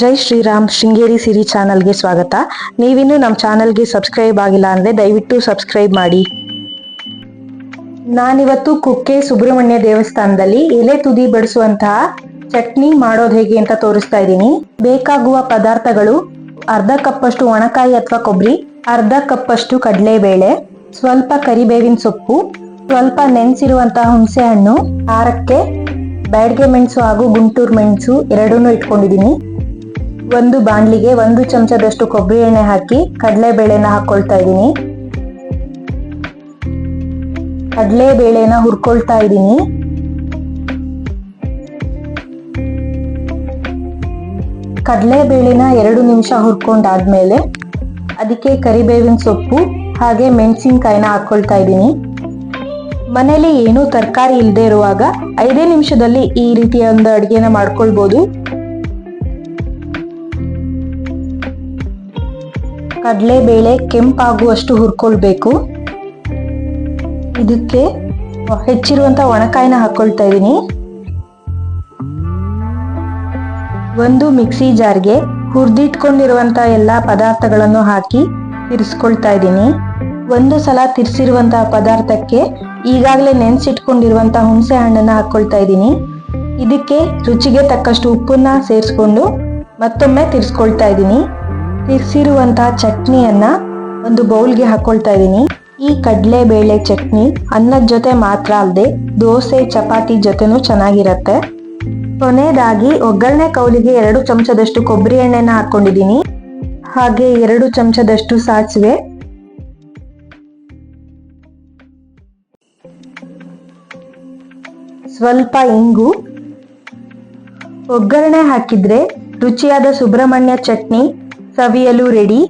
ಜೈ ಶ್ರೀರಾಮ್ ಶೃಂಗೇರಿ ಸಿರಿ ಚಾನಲ್ಗೆ ಸ್ವಾಗತ. ನೀವಿನ್ನೂ ನಮ್ಮ ಚಾನಲ್ಗೆ ಸಬ್ಸ್ಕ್ರೈಬ್ ಆಗಿಲ್ಲ ಅಂದರೆ ದಯವಿಟ್ಟು ಸಬ್ಸ್ಕ್ರೈಬ್ ಮಾಡಿ. ನಾನಿವತ್ತು ಕುಕ್ಕೆ ಸುಬ್ರಹ್ಮಣ್ಯ ದೇವಸ್ಥಾನದಲ್ಲಿ ಎಲೆ ತುದಿ ಬಡಿಸುವಂತಹ ಚಟ್ನಿ ಮಾಡೋದು ಹೇಗೆ ಅಂತ ತೋರಿಸ್ತಾ ಇದ್ದೀನಿ. ಬೇಕಾಗುವ ಪದಾರ್ಥಗಳು ಅರ್ಧ ಕಪ್ಪಷ್ಟು ಒಣಕಾಯಿ ಅಥವಾ ಕೊಬ್ಬರಿ ಅರ್ಧ ಕಪ್ಪಷ್ಟು ಕಡಲೆಬೇಳೆ, ಸ್ವಲ್ಪ ಕರಿಬೇವಿನ ಸೊಪ್ಪು, ಸ್ವಲ್ಪ ನೆನೆಸಿರುವಂತಹ ಹುಣಸೆ ಹಣ್ಣು ಖಾರಕ್ಕೆ ಬ್ಯಾಡ್ಗೆ ಮೆಣಸು ಹಾಗೂ ಗುಂಟೂರು ಮೆಣಸು ಎರಡನ್ನೂ ಇಟ್ಕೊಂಡಿದ್ದೀನಿ. ಒಂದು ಬಾಣಲಿಗೆ ಒಂದು ಚಮಚದಷ್ಟು ಕೊಬ್ಬರಿ ಎಣ್ಣೆ ಹಾಕಿ ಕಡಲೆ ಬೇಳೆನ ಹಾಕೊಳ್ತಾ ಇದ್ದೀನಿ. ಕಡಲೆ ಬೇಳೆನ ಹುರ್ಕೊಳ್ತಾ ಇದ್ದೀನಿ. ಕಡಲೆ ಬೇಳೆನ ಎರಡು ನಿಮಿಷ ಹುರ್ಕೊಂಡಾದ್ಮೇಲೆ ಅದಕ್ಕೆ ಕರಿಬೇವಿನ ಸೊಪ್ಪು ಹಾಗೆ ಮೆಣಸಿನ್ಕಾಯಿನ ಹಾಕೊಳ್ತಾ ಇದ್ದೀನಿ. ಮನೇಲಿ ಏನೂ ತರಕಾರಿ ಇಲ್ಲದೆ ಇರುವಾಗ ಐದೇ ನಿಮಿಷದಲ್ಲಿ ಈ ರೀತಿಯ ಒಂದು ಅಡುಗೆನ ಮಾಡ್ಕೊಳ್ಬೋದು. ಕಡಲೆಬೇಳೆ ಕೆಂಪಾಗುವಷ್ಟು ಹುರ್ಕೊಳ್ಬೇಕು. ಇದಕ್ಕೆ ಹೆಚ್ಚಿರುವಂತ ಒಣಕಾಯಿನ ಹಾಕೊಳ್ತಾ ಇದ್ದೀನಿ ಒಂದು ಮಿಕ್ಸಿ ಜಾರ್ಗೆ ಹುರಿದಿಟ್ಕೊಂಡಿರುವಂತ ಎಲ್ಲಾ ಪದಾರ್ಥಗಳನ್ನು ಹಾಕಿ ತಿರ್ಸ್ಕೊಳ್ತಾ ಇದ್ದೀನಿ ಒಂದು ಸಲ ತಿರ್ಸಿರುವಂತಹ ಪದಾರ್ಥಕ್ಕೆ ಈಗಾಗಲೇ ನೆನ್ಸಿಟ್ಕೊಂಡಿರುವಂತಹ ಹುಣಸೆ ಹಣ್ಣನ್ನ ಹಾಕೊಳ್ತಾ ಇದ್ದೀನಿ ಇದಕ್ಕೆ ರುಚಿಗೆ ತಕ್ಕಷ್ಟು ಉಪ್ಪನ್ನ ಸೇರಿಸ್ಕೊಂಡು ಮತ್ತೊಮ್ಮೆ ತಿರ್ಸ್ಕೊಳ್ತಾ ಇದ್ದೀನಿ ತಿರ್ಸಿರುವಂತಹ ಚಟ್ನಿಯನ್ನ ಒಂದು ಬೌಲ್ಗೆ ಹಾಕೊಳ್ತಾ ಇದ್ದೀನಿ ಈ ಕಡಲೆಬೇಳೆ ಚಟ್ನಿ ಅನ್ನದ ಜೊತೆ ಮಾತ್ರ ಅಲ್ಲದೆ ದೋಸೆ, ಚಪಾತಿ ಜೊತೆನೂ ಚೆನ್ನಾಗಿರತ್ತೆ. ಕೊನೆಯದಾಗಿ ಒಗ್ಗರಣೆ ಕೌಲಿಗೆ ಎರಡು ಚಮಚದಷ್ಟು ಕೊಬ್ಬರಿ ಎಣ್ಣೆನ ಹಾಕೊಂಡಿದ್ದೀನಿ ಹಾಗೆ ಎರಡು ಚಮಚದಷ್ಟು ಸಾಸಿವೆ. ಸ್ವಲ್ಪ ಇಂಗು. ಒಗ್ಗರಣೆ ಹಾಕಿದ್ರೆ ರುಚಿಯಾದ ಸುಬ್ರಹ್ಮಣ್ಯ ಚಟ್ನಿ ಸವಿಯಲು ರೆಡಿ.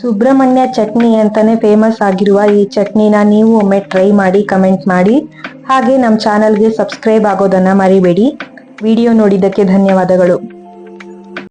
ಸುಬ್ರಹ್ಮಣ್ಯ ಚಟ್ನಿ ಅಂತಾನೆ ಫೇಮಸ್ ಆಗಿರುವ ಈ ಚಟ್ನಿನ ನೀವು ಒಮ್ಮೆ ಟ್ರೈ ಮಾಡಿ ಕಮೆಂಟ್ ಮಾಡಿ. ಹಾಗೆ ನಮ್ಮ ಚಾನಲ್ಗೆ ಸಬ್ಸ್ಕ್ರೈಬ್ ಆಗೋದನ್ನ ಮರಿಬೇಡಿ. ವಿಡಿಯೋ ನೋಡಿದ್ದಕ್ಕೆ ಧನ್ಯವಾದಗಳು.